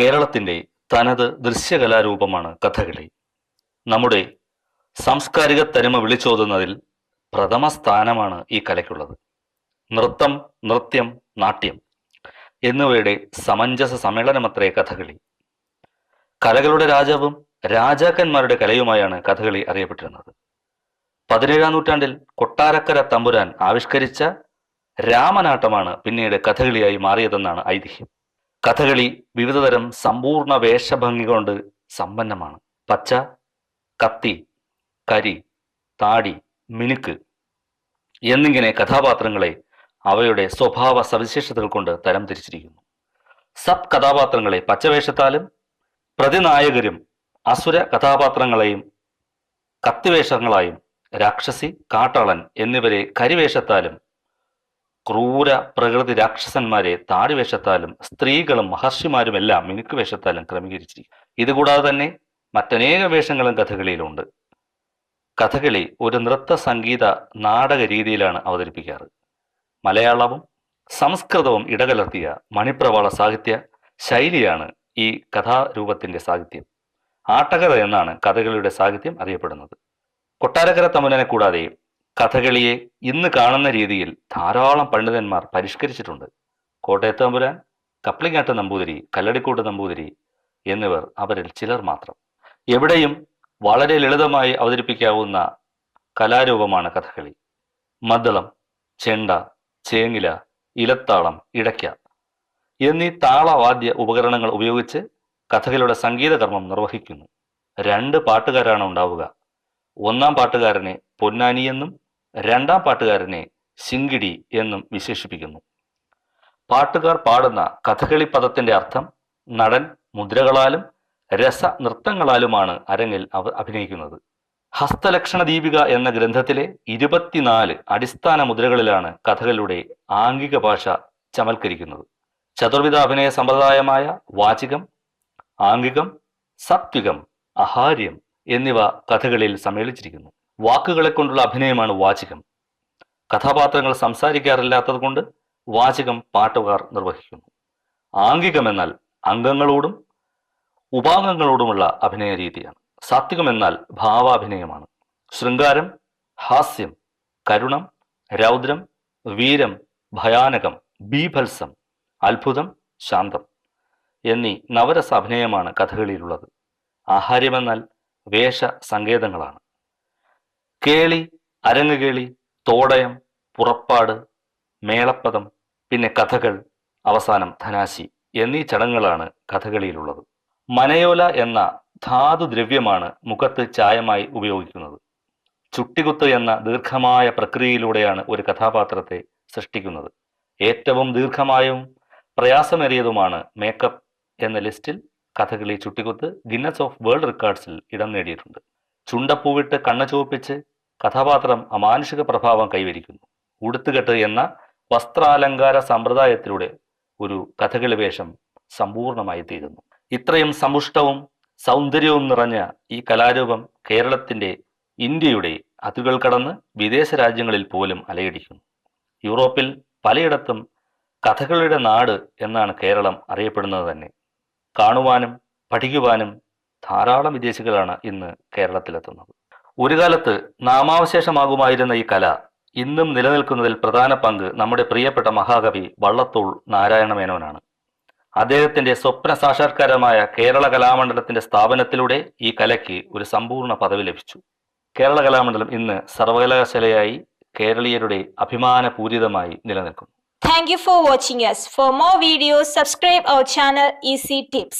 കേരളത്തിന്റെ തനത് ദൃശ്യകലാരൂപമാണ് കഥകളി. നമ്മുടെ സാംസ്കാരിക തനിമ വിളിച്ചോതുന്നതിൽ പ്രഥമ സ്ഥാനമാണ് ഈ കലയ്ക്കുള്ളത്. നൃത്തം നൃത്യം നാട്യം എന്നിവയുടെ സമഞ്ജസ സമ്മേളനമത്രേ കഥകളി. കലകളുടെ രാജാവും രാജാക്കന്മാരുടെ കലയുമായാണ് കഥകളി അറിയപ്പെട്ടിരുന്നത്. പതിനേഴാം നൂറ്റാണ്ടിൽ കൊട്ടാരക്കര തമ്പുരാൻ ആവിഷ്കരിച്ച രാമനാട്ടമാണ് പിന്നീട് കഥകളിയായി മാറിയതെന്നാണ് ഐതിഹ്യം. കഥകളി വിവിധതരം സമ്പൂർണ വേഷഭംഗി കൊണ്ട് സമ്പന്നമാണ്. പച്ച കത്തി കരി താടി മിനുക്ക് എന്നിങ്ങനെ കഥാപാത്രങ്ങളെ അവയുടെ സ്വഭാവ സവിശേഷതകൾ കൊണ്ട് തരം തിരിച്ചിരിക്കുന്നു. സബ് കഥാപാത്രങ്ങളെ പച്ചവേഷത്താലും പ്രതിനായകരും അസുര കഥാപാത്രങ്ങളെയും കത്തിവേഷങ്ങളായും രാക്ഷസി കാട്ടാളൻ എന്നിവരെ കരിവേഷത്താലും ക്രൂര പ്രകൃതി രാക്ഷസന്മാരെ താടിവേഷത്താലും സ്ത്രീകളും മഹർഷിമാരുമെല്ലാം മിനുക്ക് വേഷത്താലും ക്രമീകരിച്ചിരിക്കും. ഇതുകൂടാതെ തന്നെ മറ്റനേക വേഷങ്ങളും കഥകളിയിലുണ്ട്. കഥകളി ഒരു നൃത്ത സംഗീത നാടക രീതിയിലാണ് അവതരിപ്പിക്കാറ്. മലയാളവും സംസ്കൃതവും ഇടകലർത്തിയ മണിപ്രവാള സാഹിത്യ ശൈലിയാണ് ഈ കഥാരൂപത്തിന്റെ സാഹിത്യം. ആട്ടകഥ എന്നാണ് കഥകളിയുടെ സാഹിത്യം അറിയപ്പെടുന്നത്. കൊട്ടാരക്കര തമുലനെ കൂടാതെ കഥകളിയെ ഇന്ന് കാണുന്ന രീതിയിൽ ധാരാളം പണ്ഡിതന്മാർ പരിഷ്കരിച്ചിട്ടുണ്ട്. കോട്ടയത്ത് തമ്പുരാൻ കപ്ലിങ്ങാട്ട് നമ്പൂതിരി കല്ലടിക്കോട്ട് നമ്പൂതിരി എന്നിവർ അവരിൽ ചിലർ മാത്രം. എവിടെയും വളരെ ലളിതമായി അവതരിപ്പിക്കാവുന്ന കലാരൂപമാണ് കഥകളി. മദ്ദളം ചെണ്ട ചേങ്ങില ഇലത്താളം ഇടയ്ക്ക എന്നീ താളവാദ്യ ഉപകരണങ്ങൾ ഉപയോഗിച്ച് കഥകളിയുടെ സംഗീതകർമ്മം നിർവഹിക്കുന്നു. രണ്ട് പാട്ടുകാരാണ് ഉണ്ടാവുക. ഒന്നാം പാട്ടുകാരനെ പൊന്നാനി എന്നും രണ്ടാം പാട്ടുകാരനെ സിങ്കിടി എന്നും വിശേഷിപ്പിക്കുന്നു. പാട്ടുകാർ പാടുന്ന കഥകളി പദത്തിന്റെ അർത്ഥം നടൻ മുദ്രകളാലും രസ നൃത്തങ്ങളാലുമാണ് അരങ്ങിൽ അവർ അഭിനയിക്കുന്നത്. ഹസ്തലക്ഷണ ദീപിക എന്ന ഗ്രന്ഥത്തിലെ ഇരുപത്തിനാല് അടിസ്ഥാന മുദ്രകളിലാണ് കഥകളുടെ ആംഗിക ഭാഷ ചമൽക്കരിക്കുന്നത്. ചതുർവിധ അഭിനയ സമ്പ്രദായമായ വാചികം ആംഗികം സത്വികം അഹാര്യം എന്നിവ കഥകളിൽ സമ്മേളിച്ചിരിക്കുന്നു. വാക്കുകളെ കൊണ്ടുള്ള അഭിനയമാണ് വാചികം. കഥാപാത്രങ്ങൾ സംസാരിക്കാറില്ലാത്തത് കൊണ്ട് വാചികം പാട്ടുകാർ നിർവഹിക്കുന്നു. ആംഗികം എന്നാൽ അംഗങ്ങളോടും ഉപാംഗങ്ങളോടുമുള്ള അഭിനയ രീതിയാണ്. സാത്വികം എന്നാൽ ഭാവാഭിനയമാണ്. ശൃംഗാരം ഹാസ്യം കരുണം രൗദ്രം വീരം ഭയാനകം ബീഭത്സം അത്ഭുതം ശാന്തം എന്നീ നവരസ അഭിനയമാണ് കഥകളിയിലുള്ളത്. ആഹാര്യമെന്നാൽ വേഷ സങ്കേതങ്ങളാണ് കേളി അരങ്ങുകേളി തോടയം പുറപ്പാട് മേളപ്പദം പിന്നെ കഥകൾ അവസാനം ധനാശി എന്നീ ചടങ്ങുകളാണ് കഥകളിയിലുള്ളത്. മനയോല എന്ന ധാതു ദ്രവ്യമാണ് മുഖത്ത് ചായമായി ഉപയോഗിക്കുന്നത്. ചുട്ടികുത്ത് എന്ന ദീർഘമായ പ്രക്രിയയിലൂടെയാണ് ഒരു കഥാപാത്രത്തെ സൃഷ്ടിക്കുന്നത്. ഏറ്റവും ദീർഘമായും പ്രയാസമേറിയതുമാണ് മേക്കപ്പ് എന്ന ലിസ്റ്റിൽ കഥകളി ചുട്ടികുത്ത് ഗിന്നസ് ഓഫ് വേൾഡ് റെക്കോർഡ്സിൽ ഇടം നേടിയിട്ടുണ്ട്. ചുണ്ടപ്പൂവിട്ട് കണ്ണ ചുവപ്പിച്ച് കഥാപാത്രം അമാനുഷിക പ്രഭാവം കൈവരിക്കുന്നു. ഉടുത്തുകെട്ട് എന്ന വസ്ത്രാലങ്കാര സമ്പ്രദായത്തിലൂടെ ഒരു കഥകളി വേഷം സമ്പൂർണമായി തീരുന്നു ഇത്രയും സമ്പുഷ്ടവും സൗന്ദര്യവും നിറഞ്ഞ ഈ കലാരൂപം കേരളത്തിന്റെ ഇന്ത്യയുടെ അതിരുകൾ കടന്ന് വിദേശ രാജ്യങ്ങളിൽ പോലും അലയടിക്കുന്നു. യൂറോപ്പിൽ പലയിടത്തും കഥകളുടെ നാട് എന്നാണ് കേരളം അറിയപ്പെടുന്നത് തന്നെ. കാണുവാനും പഠിക്കുവാനും ധാരാളം വിദേശികളാണ് ഇന്ന് കേരളത്തിലെത്തുന്നത് ഒരു കാലത്ത് നാമാവശേഷമാകുമായിരുന്ന ഈ കല ഇന്നും നിലനിൽക്കുന്നതിൽ പ്രധാന പങ്ക് നമ്മുടെ പ്രിയപ്പെട്ട മഹാകവി വള്ളത്തോൾ നാരായണമേനോനാണ് അദ്ദേഹത്തിന്റെ സ്വപ്ന സാക്ഷാത്കാരമായ കേരള കലാമണ്ഡലത്തിന്റെ സ്ഥാപനത്തിലൂടെ ഈ കലയ്ക്ക് ഒരു സമ്പൂർണ പദവി ലഭിച്ചു കേരള കലാമണ്ഡലം ഇന്ന് സർവകലാശാലയായി കേരളീയരുടെ അഭിമാനപൂരിതമായി നിലനിൽക്കുന്നു Thank you for watching us. For more videos, subscribe our channel Tips.